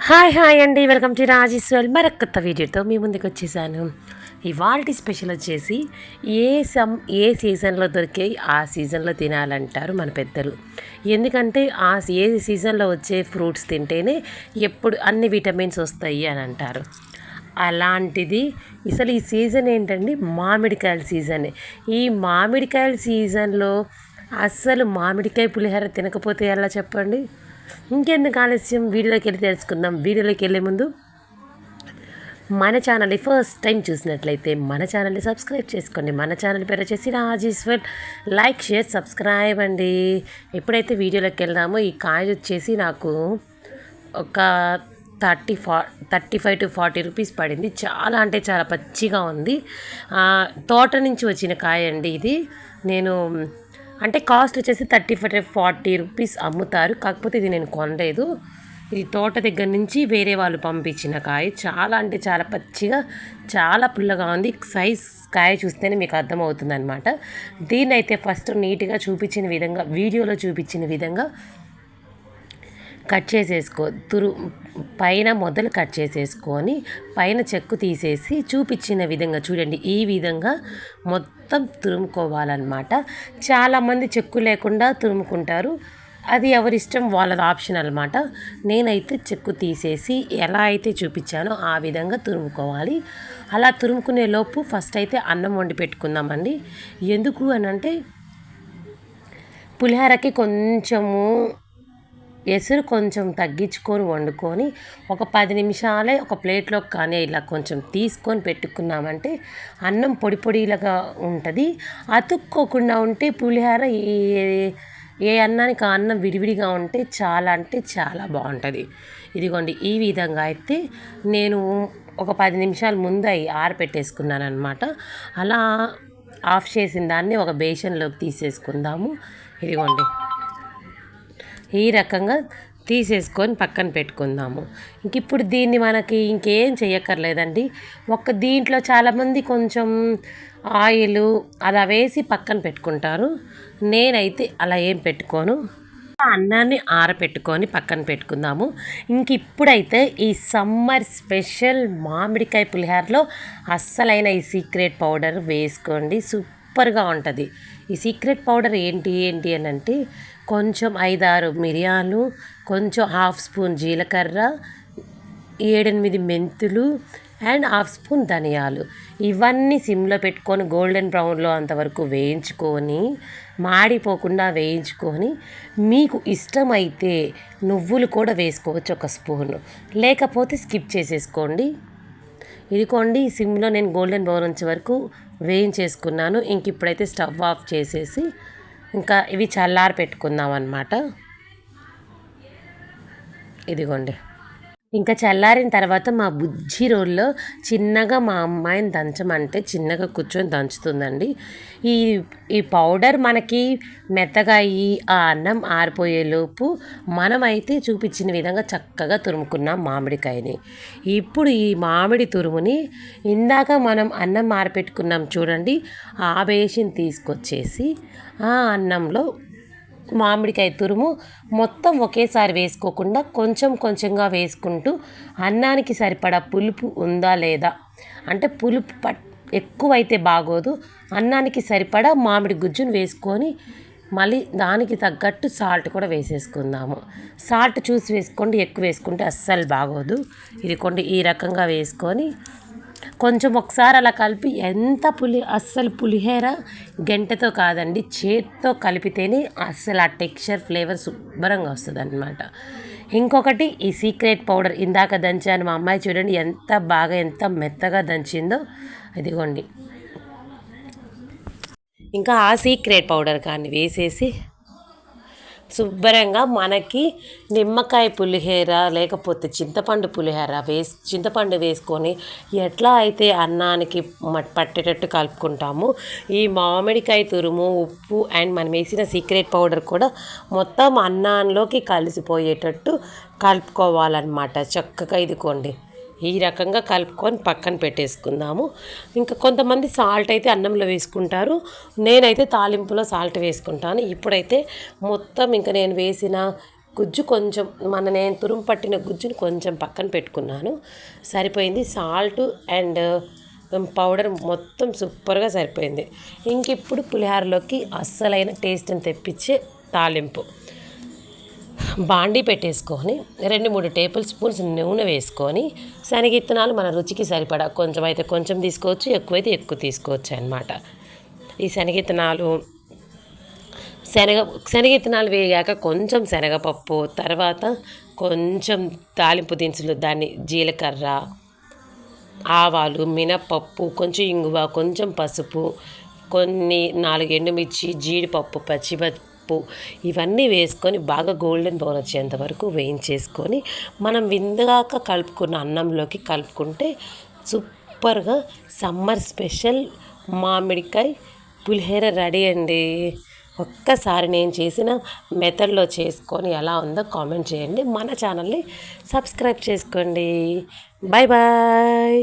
Hi hi అండి welcome to Rajeshwar మరొక కొత్త వీడియోతో మీ ముందుకు వచ్చేసాను. ఇవాళ స్పెషల్ వచ్చేసి ఏ సమ్ ఏ సీజన్లో దొరికే ఆ సీజన్లో తినాలంటారు మన పెద్దలు. ఎందుకంటే ఆ ఏ సీజన్లో వచ్చే ఫ్రూట్స్ తింటేనే ఎప్పుడు అన్ని విటమిన్స్ వస్తాయి అని అంటారు. అలాంటిది అసలు ఈ సీజన్ ఏంటండి? మామిడికాయల సీజనే ఈ మామిడికాయల సీజన్లో అస్సలు మామిడికాయ పులిహోర తినకపోతే ఎలా చెప్పండి? ఇంకెందుకు ఆలస్యం? వీడియోలోకి వెళ్ళి తెలుసుకుందాం. వీడియోలోకి వెళ్ళే ముందు మన ఛానల్ని ఫస్ట్ టైం చూసినట్లయితే మన ఛానల్ని సబ్స్క్రైబ్ చేసుకోండి. మన ఛానల్ పేరు వచ్చేసి రాజేశ్వర్. లైక్ షేర్ సబ్స్క్రైబ్ అండి. ఎప్పుడైతే వీడియోలోకి వెళ్దామో ఈ కాయ వచ్చేసి నాకు ఒక థర్టీ ఫా thirty five to forty rupees పడింది. చాలా అంటే చాలా పచ్చిగా ఉంది. తోట నుంచి వచ్చిన కాయ అండి ఇది. నేను అంటే కాస్ట్ వచ్చేసి థర్టీ ఫైవ్ ఫార్టీ రూపీస్ అమ్ముతారు. కాకపోతే ఇది నేను కొనలేదు. ఇది తోట దగ్గర నుంచి వేరే వాళ్ళు పంపించిన కాయ. చాలా అంటే చాలా పచ్చిగా చాలా పుల్లగా ఉంది. సైజ్ కాయ చూస్తేనే మీకు అర్థమవుతుంది అనమాట దీన్ని అయితే ఫస్ట్ నీట్గా చూపించిన విధంగా వీడియోలో చూపించిన విధంగా కట్ చేసేసుకో తురు పైన మొదలు కట్ చేసేసుకొని పైన చెక్కు తీసేసి చూపించిన విధంగా చూడండి. ఈ విధంగా మొత్తం తురుముకోవాలన్నమాట. చాలామంది చెక్కు లేకుండా తురుముకుంటారు. అది ఎవరిష్టం వాళ్ళది ఆప్షన్ అనమాట నేనైతే చెక్కు తీసేసి ఎలా అయితే చూపించానో ఆ విధంగా తురుముకోవాలి. అలా తురుముకునే లోపు ఫస్ట్ అయితే అన్నం వండి పెట్టుకుందామండి. ఎందుకు అని అంటే పులిహోరకి కొంచెము ఎసురు కొంచెం తగ్గించుకొని వండుకొని ఒక పది నిమిషాలే ఒక ప్లేట్లో కానీ ఇలా కొంచెం తీసుకొని పెట్టుకున్నామంటే అన్నం పొడి పొడిలాగా ఉంటుంది. అతుక్కోకుండా ఉంటే పులిహోర ఏ ఏ అన్నానికి ఆ అన్నం విడివిడిగా ఉంటే చాలా అంటే చాలా బాగుంటుంది. ఇదిగోండి ఈ విధంగా అయితే నేను ఒక పది నిమిషాల ముందు అవి ఆరపెట్టేసుకున్నాను అనమాట అలా ఆఫ్ చేసిన దాన్ని ఒక బేషన్లోకి తీసేసుకుందాము. ఇదిగోండి. ఈ రకంగా తీసేసుకొని పక్కన పెట్టుకుందాము. ఇంక ఇప్పుడు దీన్ని మనకి ఇంకేం చేయక్కర్లేదండి ఒక దీంట్లో చాలామంది కొంచెం ఆయిల్ అలా వేసి పక్కన పెట్టుకుంటారు. నేనైతే అలా ఏం పెట్టుకోను. అన్నాన్ని ఆరపెట్టుకొని పక్కన పెట్టుకుందాము. ఇంక ఇప్పుడైతే ఈ సమ్మర్ స్పెషల్ మామిడికాయ పులిహారలో అస్సలైన ఈ సీక్రెట్ పౌడర్ వేసుకోండి. సూపర్గా ఉంటుంది. ఈ సీక్రెట్ పౌడర్ ఏంటి ఏంటి అని అంటే కొంచెం ఐదారు మిరియాలు కొంచెం హాఫ్ స్పూన్ జీలకర్ర ఏడెనిమిది మెంతులు అండ్ హాఫ్ స్పూన్ ధనియాలు. ఇవన్నీ సిమ్లో పెట్టుకొని గోల్డెన్ బ్రౌన్లో అంతవరకు వేయించుకొని మాడిపోకుండా వేయించుకొని మీకు ఇష్టమైతే నువ్వులు కూడా వేసుకోవచ్చు ఒక స్పూను. లేకపోతే స్కిప్ చేసేసుకోండి. ఇదిగోండి సిమ్లో నేను గోల్డెన్ బ్రౌన్ వచ్చే వరకు వేయించేసుకున్నాను. ఇంక ఇప్పుడైతే స్టవ్ ఆఫ్ చేసేసి ఇంకా ఇవి చల్లారి పెట్టుకుందాం అన్నమాట ఇదిగోండి. ఇంకా చల్లారిన తర్వాత మా బుజ్జి రోల్లో చిన్నగా మా అమ్మాయిని దంచమంటే చిన్నగా కూర్చొని దంచుతుందండి. ఈ ఈ పౌడర్ మనకి మెత్తగా అయ్యి ఆ అన్నం ఆరిపోయేలోపు మనమైతే చూపించిన విధంగా చక్కగా తురుముకున్నాం మామిడికాయని. ఇప్పుడు ఈ మామిడి తురుముని ఇందాక మనం అన్నం ఆరిపెట్టుకున్నాం చూడండి ఆ బేసిన్ తీసుకొచ్చేసి ఆ అన్నంలో మామిడికాయ తురుము మొత్తం ఒకేసారి వేసుకోకుండా కొంచెం కొంచెంగా వేసుకుంటూ అన్నానికి సరిపడా పులుపు ఉందా లేదా? అంటే పులుపు పట్ ఎక్కువైతే బాగోదు. అన్నానికి సరిపడా మామిడి గుజ్జును వేసుకొని మళ్ళీ దానికి తగ్గట్టు సాల్ట్ కూడా వేసేసుకుందాము. సాల్ట్ చూసి వేసుకోండి ఎక్కువ వేసుకుంటే అస్సలు బాగోదు. ఇది కొండి ఈ రకంగా వేసుకొని కొంచెం ఒకసారి అలా కలిపి ఎంత పులి అస్సలు పులిహోర గంటతో కాదండి చేత్తో కలిపితేనే అస్సలు ఆ టెక్స్చర్ ఫ్లేవర్ శుభ్రంగా వస్తుంది అనమాట ఇంకొకటి ఈ సీక్రెట్ పౌడర్ ఇందాక దంచాను మా అమ్మాయి చూడండి ఎంత బాగా ఎంత మెత్తగా దంచిందో ఇదిగోండి. ఇంకా ఆ సీక్రెట్ పౌడర్ కానీ వేసేసి శుభ్రంగా మనకి నిమ్మకాయ పులిహోర లేకపోతే చింతపండు పులిహోర వేసి చింతపండు వేసుకొని ఎట్లా అయితే అన్నానికి మ- పట్టేటట్టు కలుపుకుంటాము ఈ మామిడికాయ తురుము ఉప్పు అండ్ మనం వేసిన సీక్రెట్ పౌడర్ కూడా మొత్తం అన్నంలోకి కలిసిపోయేటట్టు కలుపుకోవాలన్నమాట. చక్కగా ఇదికోండి ఈ రకంగా కలుపుకొని పక్కన పెట్టేసుకుందాము. ఇంకా కొంతమంది సాల్ట్ అయితే అన్నంలో వేసుకుంటారు. నేనైతే తాలింపులో సాల్ట్ వేసుకుంటాను. ఇప్పుడైతే మొత్తం ఇంకా నేను వేసిన గుజ్జు కొంచెం మన నేను తురుము పట్టిన గుజ్జుని కొంచెం పక్కన పెట్టుకున్నాను. సరిపోయింది. సాల్ట్ అండ్ పౌడర్ మొత్తం సూపర్గా సరిపోయింది. ఇంక ఇప్పుడు పులిహోరలోకి అస్సలైన టేస్ట్ని తెప్పించే తాలింపు. బాండీ పెట్టేసుకొని రెండు మూడు టేబుల్ స్పూన్స్ నూనె వేసుకొని శనగిత్తనాలు మన రుచికి సరిపడా కొంచెం అయితే కొంచెం తీసుకోవచ్చు ఎక్కువైతే ఎక్కువ తీసుకోవచ్చు అనమాట ఈ శనగిత్తనాలు శనగ శనగిత్తనాలు వేగాక కొంచెం శనగపప్పు తర్వాత కొంచెం తాలింపు దినుసులు దాన్ని జీలకర్ర ఆవాలు మినపప్పు కొంచెం ఇంగువ కొంచెం పసుపు కొన్ని నాలుగు ఎండుమిర్చి జీడిపప్పు పప్పు ఇవన్నీ వేసుకొని బాగా గోల్డెన్ బ్రౌన్ వచ్చేంత వరకు వేయించేసుకొని మనం విందాక కలుపుకున్న అన్నంలోకి కలుపుకుంటే సూపర్గా సమ్మర్ స్పెషల్ మామిడికాయ పులిహేర రెడీ అండి. ఒక్కసారి నేను చేసిన మెథడ్లో చేసుకొని ఎలా ఉందో కామెంట్ చేయండి. మన ఛానల్ని సబ్స్క్రైబ్ చేసుకోండి. Bye bye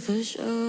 for sure.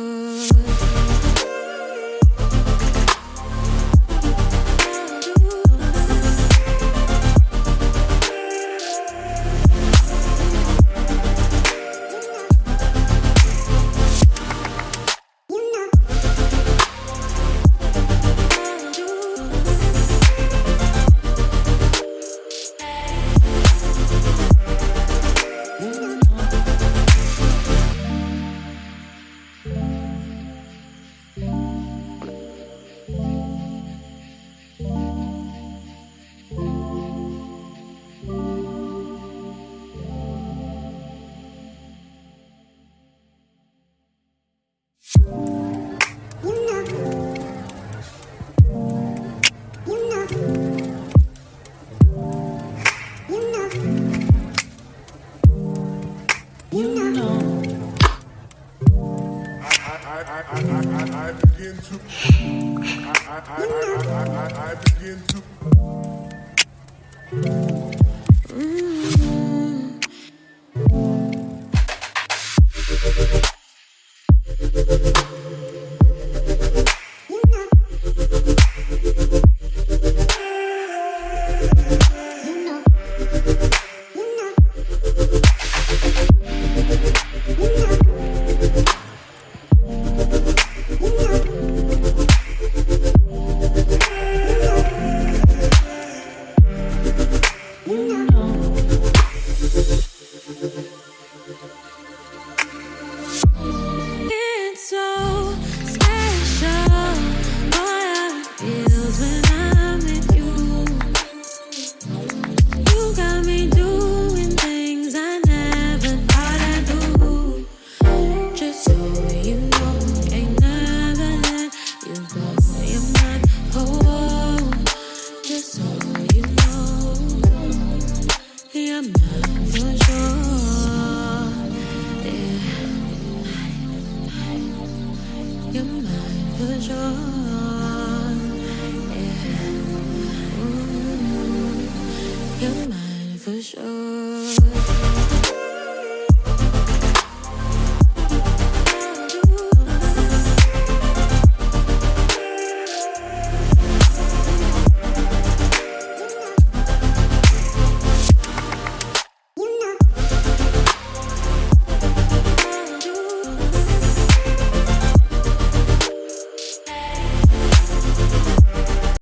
mesmo.